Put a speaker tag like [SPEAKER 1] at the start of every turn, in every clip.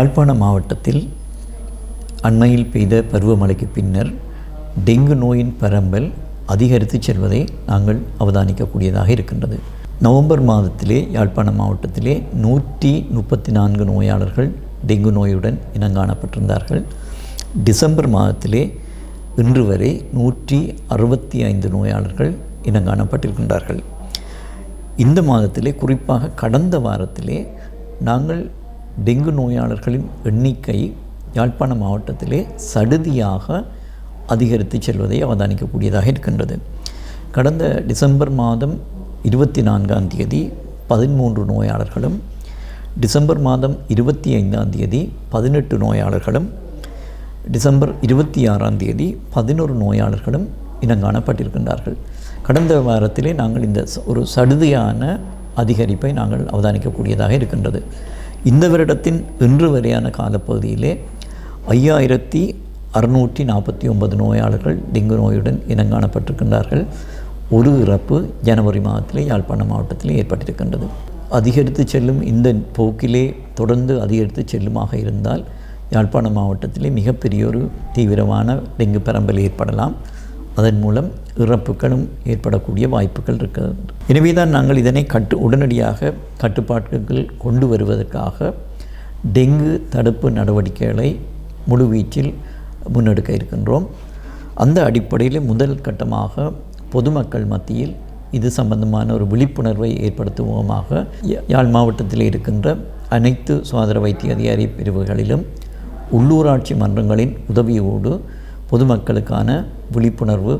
[SPEAKER 1] யாழ்ப்பாண மாவட்டத்தில் அண்மையில் பெய்த பருவமழைக்கு பின்னர் டெங்கு நோயின் பரம்பல் அதிகரித்து செல்வதை நாங்கள் அவதானிக்கக்கூடியதாக இருக்கின்றது. நவம்பர் மாதத்திலே யாழ்ப்பாண மாவட்டத்திலே நூற்றி முப்பத்தி நான்கு நோயாளர்கள் டெங்கு நோயுடன் இனங்காணப்பட்டிருந்தார்கள். டிசம்பர் மாதத்திலே இன்று வரை நூற்றி அறுபத்தி ஐந்து நோயாளர்கள் இனங்காணப்பட்டிருக்கின்றார்கள். இந்த மாதத்திலே குறிப்பாக கடந்த வாரத்திலே நாங்கள் டெங்கு நோயாளர்களின் எண்ணிக்கை யாழ்ப்பாண மாவட்டத்திலே சடுதியாக அதிகரித்து செல்வதை அவதானிக்கக்கூடியதாக இருக்கின்றது. கடந்த டிசம்பர் மாதம் இருபத்தி நான்காம் தேதி பதிமூன்று நோயாளர்களும் டிசம்பர் மாதம் இருபத்தி ஐந்தாம் தேதி பதினெட்டு நோயாளர்களும் டிசம்பர் இருபத்தி ஆறாம் தேதி பதினொரு நோயாளர்களும் இனங்காணப்பட்டிருக்கின்றார்கள். கடந்த வாரத்திலே நாங்கள் இந்த ஒரு சடுதியான அதிகரிப்பை நாங்கள் அவதானிக்கக்கூடியதாக இருக்கின்றது. இந்த வருடத்தின் இன்று வரையான காலப்பகுதியிலே ஐயாயிரத்தி அறுநூற்றி நாற்பத்தி ஒன்பது நோயாளர்கள் டெங்கு நோயுடன் இனங்காணப்பட்டிருக்கின்றார்கள். ஒரு இறப்பு ஜனவரி மாதத்தில் யாழ்ப்பாணம் மாவட்டத்தில் ஏற்பட்டிருக்கின்றது. அதிகரித்து செல்லும் இந்த போக்கிலே தொடர்ந்து அதிகரித்து செல்லுமாக இருந்தால் யாழ்ப்பாணம் மாவட்டத்திலே மிகப்பெரிய ஒரு தீவிரமான டெங்கு பரம்பல் ஏற்படலாம். அதன் மூலம் இறப்புகளும் ஏற்படக்கூடிய வாய்ப்புகள் இருக்கிறது. எனவே தான் நாங்கள் இதனை கட்டு உடனடியாக கட்டுப்பாட்டுகள் கொண்டு வருவதற்காக டெங்கு தடுப்பு நடவடிக்கைகளை முழுவீச்சில் முன்னெடுக்க இருக்கின்றோம். அந்த அடிப்படையில் முதல் கட்டமாக பொதுமக்கள் மத்தியில் இது சம்பந்தமான ஒரு விழிப்புணர்வை ஏற்படுத்துவோமாக யா- யாழ் மாவட்டத்தில் இருக்கின்ற அனைத்து சுகாதார வைத்திய அதிகாரி பிரிவுகளிலும் உள்ளூராட்சி மன்றங்களின் உதவியோடு பொதுமக்களுக்கான விழிப்புணர்வு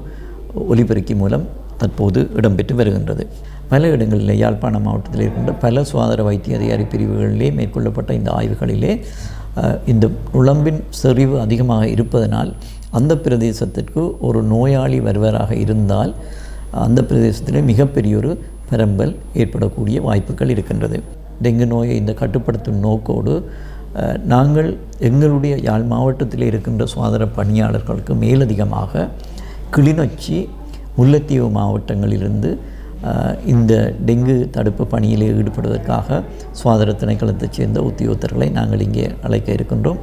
[SPEAKER 1] ஒலிபெருக்கி மூலம் தற்போது இடம்பெற்று வருகின்றது. பல இடங்களில் யாழ்ப்பாண மாவட்டத்தில் இருக்கின்ற பல சுகாதார வைத்திய அதிகாரி பிரிவுகளிலே மேற்கொள்ளப்பட்ட இந்த ஆய்வுகளிலே இந்த உழம்பின் செறிவு அதிகமாக இருப்பதனால் அந்த பிரதேசத்திற்கு ஒரு நோயாளி வருவராக இருந்தால் அந்த பிரதேசத்திலே மிகப்பெரிய ஒரு பரம்பல் ஏற்படக்கூடிய வாய்ப்புகள் இருக்கின்றது. டெங்கு நோயை இந்த கட்டுப்படுத்தும் நோக்கோடு நாங்கள் எங்களுடைய யாழ் மாவட்டத்தில் இருக்கின்ற சுகாதார பணியாளர்களுக்கு மேலதிகமாக கிளிநொச்சி முல்லைத்தீவு மாவட்டங்களிலிருந்து இந்த டெங்கு தடுப்பு பணியிலே ஈடுபடுவதற்காக சுகாதார திணைக்களத்தைச் சேர்ந்த உத்தியோகத்தர்களை நாங்கள் இங்கே அழைக்க இருக்கின்றோம்.